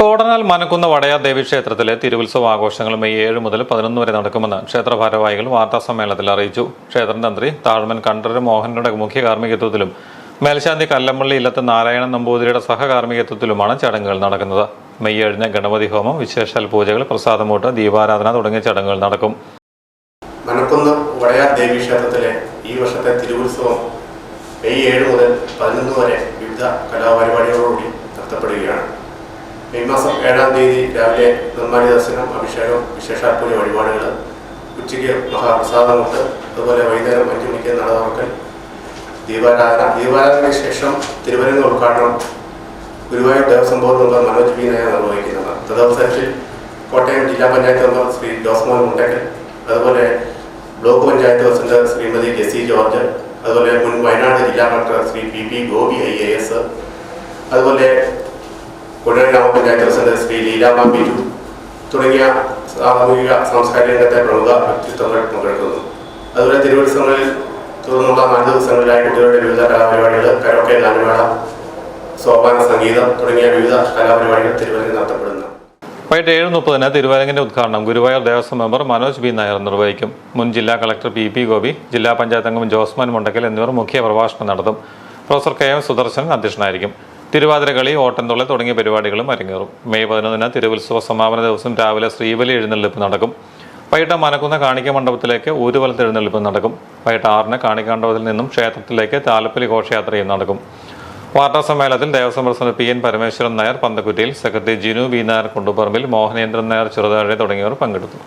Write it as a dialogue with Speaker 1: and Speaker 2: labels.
Speaker 1: തോടനാൽ മനക്കുന്ന വടയാർ ദേവീക്ഷേത്രത്തിലെ തിരുവുത്സവ ആഘോഷങ്ങൾ മെയ് ഏഴ് മുതൽ പതിനൊന്ന് വരെ നടക്കുമെന്ന് ക്ഷേത്ര ഭാരവാഹികൾ വാർത്താസമ്മേളനത്തിൽ അറിയിച്ചു. ക്ഷേത്രം തന്ത്രി താഴ്മൻ കണ്ഠരര് മോഹനയുടെ മുഖ്യ കാർമ്മികത്വത്തിലും മേൽശാന്തി കല്ലമ്പള്ളി ഇല്ലത്ത് നാരായണൻ നമ്പൂതിരിയുടെ സഹകാർമ്മികത്വത്തിലുമാണ് ചടങ്ങുകൾ നടക്കുന്നത്. മെയ് ഏഴിന് ഗണപതി ഹോമം വിശേഷാൽ പൂജകൾ പ്രസാദമൂട്ട് ദീപാരാധന തുടങ്ങിയ ചടങ്ങുകൾ നടക്കും.
Speaker 2: മനക്കുന്ന് വടയാർ ദേവീക്ഷേത്രത്തിലെ ഈ വർഷത്തെ തിരുവുത്സവം മെയ് ഏഴ് മുതൽ പതിനൊന്ന് വരെ വിവിധ കലാപരിപാടികളോടുകൂടി മെയ് മാസം ഏഴാം തീയതി രാവിലെ നിർമ്മാണി ദർശനം അഭിഷേകം വിശേഷാൽ പൂജ വഴിപാടുകൾ ഉച്ചയ്ക്ക് മഹാപ്രസാദമുണ്ട്. അതുപോലെ വൈകുന്നേരം അഞ്ചു മണിക്ക് നട തുറക്കൽ ദീപാരാധന. ദീപാരാധനയ്ക്ക് ശേഷം തിരുവനന്തപുരം ഉദ്ഘാടനം. Guruvayur Devaswom board member Manoj B Nair നിർവഹിക്കുന്നത് തദവസരത്തിൽ കോട്ടയം ജില്ലാ പഞ്ചായത്ത് മെമ്പർ ശ്രീ ജോസ്മോൻ മുണ്ടക്കൽ. അതുപോലെ ബ്ലോക്ക് പഞ്ചായത്ത് പ്രസിഡന്റ് ശ്രീമതി ജെസി ജോർജ്. അതുപോലെ മുൻ വയനാട് ജില്ലാ collector Shri P P Gopi I A S. അതുപോലെ കുഴൽ ഗ്രാമപഞ്ചായത്ത് പ്രസിഡന്റ് ശ്രീ ലീലാമ ബിരു തുടങ്ങിയ സാമൂഹിക സാംസ്കാരിക രംഗത്തെ പ്രമുഖ വ്യക്തിത്വങ്ങൾ പങ്കെടുക്കുന്നു. അതുപോലെ തിരുവത്സവങ്ങളിൽ തുടർന്നുള്ള നാല് ദിവസങ്ങളിലായി കുട്ടികളുടെ വിവിധ കലാപരിപാടികൾ കരോക്കെ ഗാനമേള സോപാന സംഗീതം തുടങ്ങിയ വിവിധ കലാപരിപാടികൾ തിരുവനന്തപുരം നടത്തപ്പെടുന്നു.
Speaker 1: വൈകിട്ട് ഏഴ് മുപ്പതിന് തിരുവരങ്ങിന്റെ ഉദ്ഘാടനം ഗുരുവായൂർ ദേവസ്വം മെമ്പർ മനോജ് ബി നായർ നിർവഹിക്കും. മുൻ ജില്ലാ കളക്ടർ പി പി ഗോപി ജില്ലാ പഞ്ചായത്ത് അംഗം ജോസ്മാൻ മുണ്ടക്കൽ എന്നിവർ മുഖ്യ പ്രഭാഷണം നടത്തും. പ്രൊഫസർ കെ എം സുദർശൻ അധ്യക്ഷനായിരിക്കും. തിരുവാതിരകളി ഓട്ടംതുള്ളൽ തുടങ്ങിയ പരിപാടികളും അരങ്ങേറും. മെയ് പതിനൊന്നിന് തിരുവുത്സവ സമാപന ദിവസം രാവിലെ ശ്രീബലി എഴുന്നള്ളിപ്പ് നടക്കും. വൈകിട്ട് മനക്കുന്ന കാണിക്ക മണ്ഡപത്തിലേക്ക് ഊരുവലത്ത് എഴുന്നള്ളിപ്പ് നടക്കും. വൈകിട്ട് ആറിന് കാണിക്ക മണ്ഡപത്തിൽ നിന്നും ക്ഷേത്രത്തിലേക്ക് താലപ്പലി ഘോഷയാത്രയും നടക്കും. വാർത്താ സമ്മേളനത്തിൽ Devaswom president P N Parameswaran Nair Panthakuttiyil secretary Jinu B Nair Kunduparambil Mohanendran Nair ചെറുതാഴെ തുടങ്ങിയവർ പങ്കെടുത്തു.